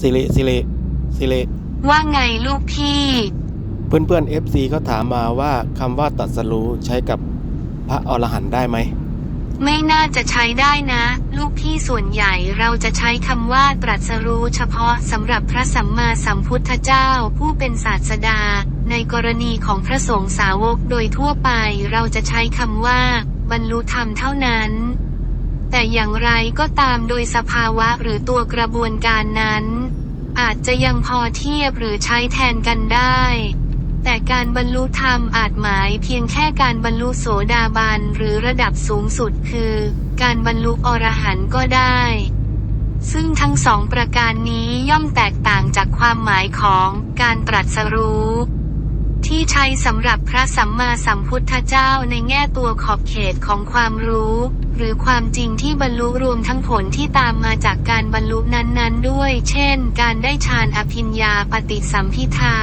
สิริสิริสิริว่าไงลูกพี่ เพื่อนเพื่อนเอฟซีก็ถามมาว่าคำว่าตรัสรู้ใช้กับพระอรหันต์ได้ไหม ไม่น่าจะใช้ได้นะ ลูกพี่ส่วนใหญ่เราจะใช้คำว่าตรัสรู้เฉพาะสำหรับพระสัมมาสัมพุทธเจ้าผู้เป็นศาสดา ในกรณีของพระสงฆ์สาวกโดยทั่วไป เราจะใช้คำว่า บรรลุธรรมเท่านั้น แต่อย่างไรก็ตามโดยสภาวะหรือตัวกระบวนการนั้น อาจจะยังพอเทียบหรือใช้แทนกันได้ แต่การบรรลุธรรมอาจหมายเพียงแค่การบรรลุโสดาบันหรือระดับสูงสุดคือ การบรรลุอรหันต์ก็ได้ ซึ่งทั้งสองประการนี้ย่อมแตกต่างจากความหมายของการตรัสรู้ ที่ใช้สำหรับพระสัมมาสัมพุทธเจ้าในแง่ตัวขอบเขตของความรู้ หรือความจริงที่บรรลุรวมทั้งผลที่ตามมาจากการบรรลุนั้นๆ ด้วย เช่น การได้ฌานอภิญญาปฏิสัมพิทา